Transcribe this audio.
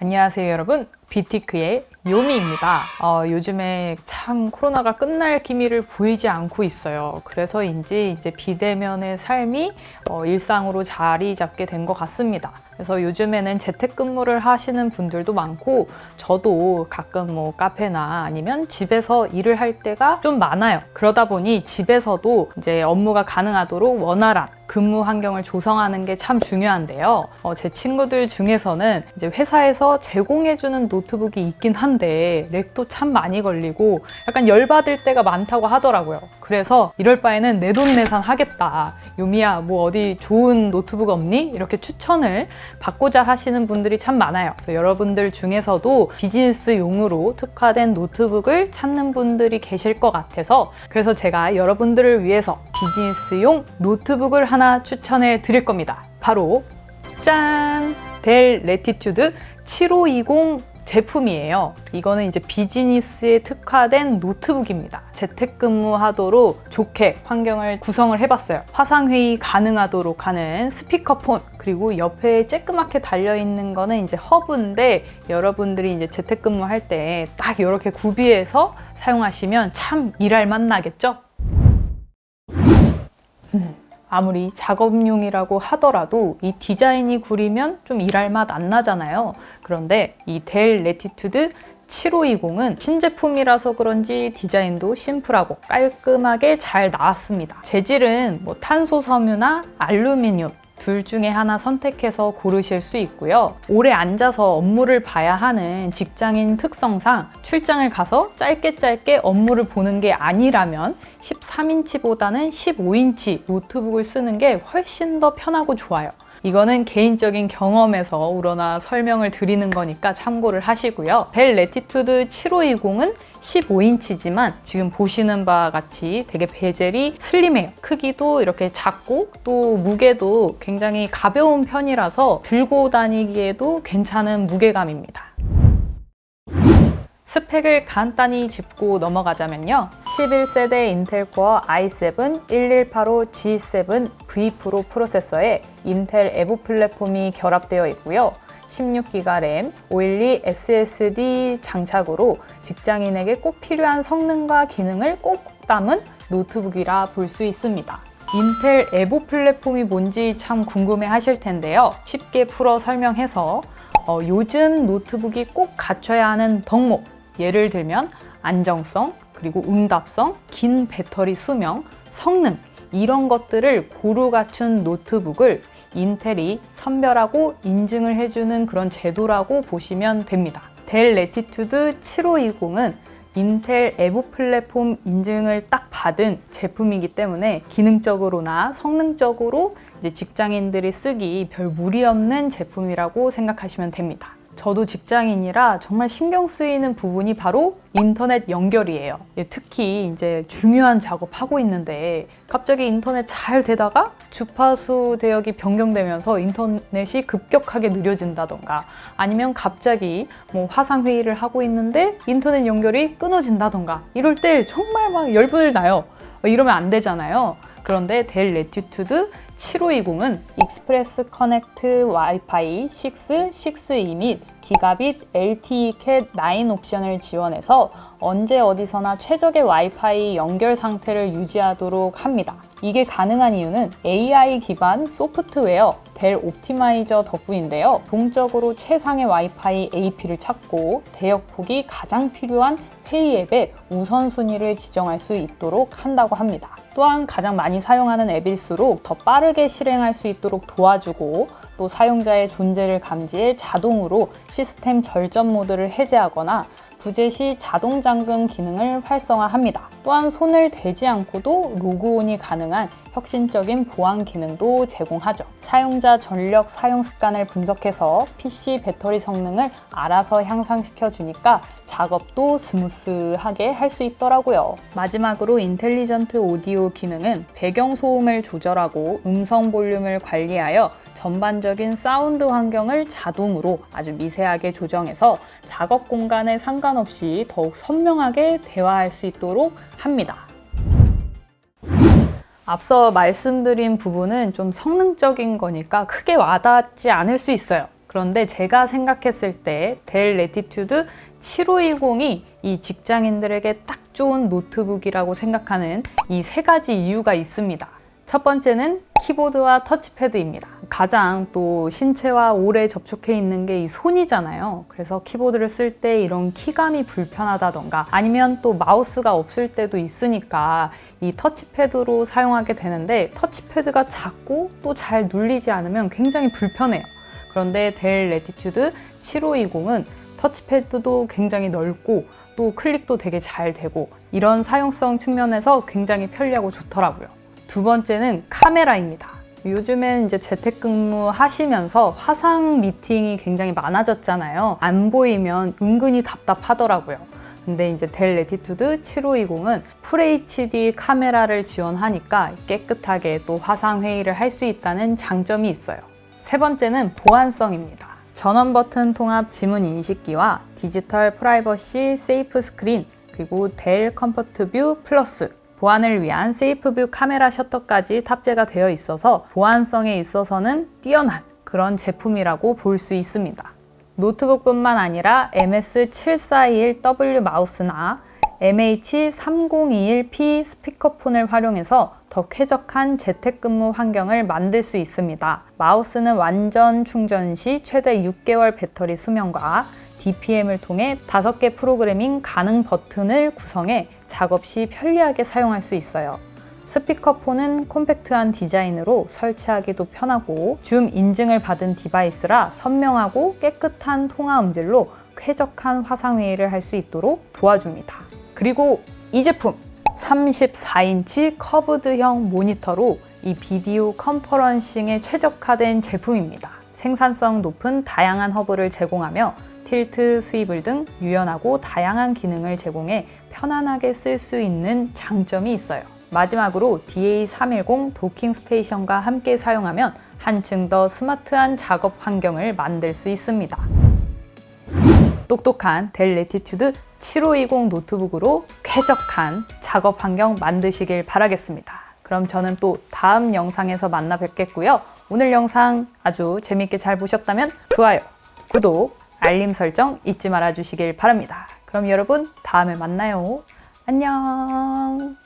안녕하세요 여러분. 비티크의 요미입니다. 어, 요즘에 참 코로나가 끝날 기미를 보이지 않고 있어요. 그래서인지 이제 비대면의 삶이 어, 일상으로 자리 잡게 된 것 같습니다. 그래서 요즘에는 재택근무를 하시는 분들도 많고 저도 가끔 뭐 카페나 아니면 집에서 일을 할 때가 좀 많아요. 그러다 보니 집에서도 이제 업무가 가능하도록 원활한 근무 환경을 조성하는 게 참 중요한데요. 어, 제 친구들 중에서는 이제 회사에서 제공해주는 노트북이 있긴 한데 렉도 참 많이 걸리고 약간 열받을 때가 많다고 하더라고요. 그래서 이럴 바에는 내 돈 내산 하겠다. 요미야, 뭐 어디 좋은 노트북 없니? 이렇게 추천을 받고자 하시는 분들이 참 많아요. 여러분들 중에서도 비즈니스용으로 특화된 노트북을 찾는 분들이 계실 것 같아서 그래서 제가 여러분들을 위해서 비즈니스용 노트북을 하나 추천해 드릴 겁니다. 바로 짠! 델 레티튜드 7520 제품이에요. 이거는 이제 비즈니스에 특화된 노트북입니다. 재택근무 하도록 좋게 환경을 구성을 해봤어요. 화상회의 가능하도록 하는 스피커폰, 그리고 옆에 쬐끄맣게 달려있는 거는 이제 허브인데 여러분들이 이제 재택근무 할 때 딱 이렇게 구비해서 사용하시면 참 일할 맛 나겠죠? 아무리 작업용이라고 하더라도 이 디자인이 구리면 좀 일할 맛 안 나잖아요. 그런데 이 델 레티튜드 7520은 신제품이라서 그런지 디자인도 심플하고 깔끔하게 잘 나왔습니다. 재질은 뭐 탄소 섬유나 알루미늄, 둘 중에 하나 선택해서 고르실 수 있고요. 오래 앉아서 업무를 봐야 하는 직장인 특성상 출장을 가서 짧게 짧게 업무를 보는 게 아니라면 13인치보다는 15인치 노트북을 쓰는 게 훨씬 더 편하고 좋아요. 이거는 개인적인 경험에서 우러나 설명을 드리는 거니까 참고를 하시고요. 벨 레티튜드 7520은 15인치지만 지금 보시는 바와 같이 되게 베젤이 슬림해요. 크기도 이렇게 작고 또 무게도 굉장히 가벼운 편이라서 들고 다니기에도 괜찮은 무게감입니다. 스펙을 간단히 짚고 넘어가자면요. 11세대 인텔 코어 i7 1185G7 V 프로 프로세서에 인텔 에보 플랫폼이 결합되어 있고요. 16기가 램, 512 SSD 장착으로 직장인에게 꼭 필요한 성능과 기능을 꼭꼭 담은 노트북이라 볼 수 있습니다. 인텔 에보 플랫폼이 뭔지 참 궁금해 하실 텐데요. 쉽게 풀어 설명해서 어, 요즘 노트북이 꼭 갖춰야 하는 덕목, 예를 들면 안정성, 그리고 응답성, 긴 배터리 수명, 성능 이런 것들을 고루 갖춘 노트북을 인텔이 선별하고 인증을 해주는 그런 제도라고 보시면 됩니다. 델 레티튜드 7520은 인텔 에보 플랫폼 인증을 딱 받은 제품이기 때문에 기능적으로나 성능적으로 이제 직장인들이 쓰기 별 무리 없는 제품이라고 생각하시면 됩니다. 저도 직장인이라 정말 신경 쓰이는 부분이 바로 인터넷 연결이에요. 예, 특히 이제 중요한 작업하고 있는데 갑자기 인터넷 잘 되다가 주파수 대역이 변경되면서 인터넷이 급격하게 느려진다던가 아니면 갑자기 뭐 화상 회의를 하고 있는데 인터넷 연결이 끊어진다던가 이럴 때 정말 막 열불 나요. 이러면 안 되잖아요. 그런데 델 레티튜드 7520은 익스프레스 커넥트 와이파이 6, 6E 및 기가빗 LTE 캣 9 옵션을 지원해서 언제 어디서나 최적의 와이파이 연결 상태를 유지하도록 합니다. 이게 가능한 이유는 AI 기반 소프트웨어 델 옵티마이저 덕분인데요. 동적으로 최상의 와이파이 AP를 찾고 대역폭이 가장 필요한 회의 앱의 우선순위를 지정할 수 있도록 한다고 합니다. 또한 가장 많이 사용하는 앱일수록 더 빠르게 실행할 수 있도록 도와주고 또 사용자의 존재를 감지해 자동으로 시스템 절전 모드를 해제하거나 부재 시 자동 잠금 기능을 활성화합니다. 또한 손을 대지 않고도 로그온이 가능한 혁신적인 보안 기능도 제공하죠. 사용자 전력 사용 습관을 분석해서 PC 배터리 성능을 알아서 향상시켜 주니까 작업도 스무스하게 할 수 있더라고요. 마지막으로 인텔리전트 오디오 기능은 배경 소음을 조절하고 음성 볼륨을 관리하여 전반적인 사운드 환경을 자동으로 아주 미세하게 조정해서 작업 공간에 상관없이 더욱 선명하게 대화할 수 있도록 합니다. 앞서 말씀드린 부분은 좀 성능적인 거니까 크게 와닿지 않을 수 있어요. 그런데 제가 생각했을 때 델 레티튜드 7520이 이 직장인들에게 딱 좋은 노트북이라고 생각하는 이 세 가지 이유가 있습니다. 첫 번째는 키보드와 터치패드입니다. 가장 또 신체와 오래 접촉해 있는 게 이 손이잖아요. 그래서 키보드를 쓸 때 이런 키감이 불편하다던가 아니면 또 마우스가 없을 때도 있으니까 이 터치패드로 사용하게 되는데 터치패드가 작고 또 잘 눌리지 않으면 굉장히 불편해요. 그런데 델 레티튜드 7520은 터치패드도 굉장히 넓고 또 클릭도 되게 잘 되고 이런 사용성 측면에서 굉장히 편리하고 좋더라고요. 두 번째는 카메라입니다. 요즘엔 이제 재택근무 하시면서 화상 미팅이 굉장히 많아졌잖아요. 안 보이면 은근히 답답하더라고요. 근데 이제 델 레티튜드 7520은 FHD 카메라를 지원하니까 깨끗하게 또 화상 회의를 할 수 있다는 장점이 있어요. 세 번째는 보안성입니다. 전원 버튼 통합 지문 인식기와 디지털 프라이버시 세이프 스크린 그리고 델 컴포트 뷰 플러스 보안을 위한 세이프 뷰 카메라 셔터까지 탑재가 되어 있어서 보안성에 있어서는 뛰어난 그런 제품이라고 볼 수 있습니다. 노트북뿐만 아니라 MS741W 마우스나 MH3021P 스피커폰을 활용해서 더 쾌적한 재택근무 환경을 만들 수 있습니다. 마우스는 완전 충전 시 최대 6개월 배터리 수명과 DPM을 통해 5개 프로그래밍 가능 버튼을 구성해 작업 시 편리하게 사용할 수 있어요. 스피커폰은 콤팩트한 디자인으로 설치하기도 편하고 줌 인증을 받은 디바이스라 선명하고 깨끗한 통화 음질로 쾌적한 화상회의를 할 수 있도록 도와줍니다. 그리고 이 제품 34인치 커브드형 모니터로 이 비디오 컨퍼런싱에 최적화된 제품입니다. 생산성 높은 다양한 허브를 제공하며 틸트, 스위블 등 유연하고 다양한 기능을 제공해 편안하게 쓸 수 있는 장점이 있어요. 마지막으로 DA310 도킹 스테이션과 함께 사용하면 한층 더 스마트한 작업 환경을 만들 수 있습니다. 똑똑한 델 레티튜드 7520 노트북으로 쾌적한 작업 환경 만드시길 바라겠습니다. 그럼 저는 또 다음 영상에서 만나 뵙겠고요. 오늘 영상 아주 재밌게 잘 보셨다면 좋아요, 구독, 알림 설정 잊지 말아 주시길 바랍니다. 그럼 여러분 다음에 만나요. 안녕.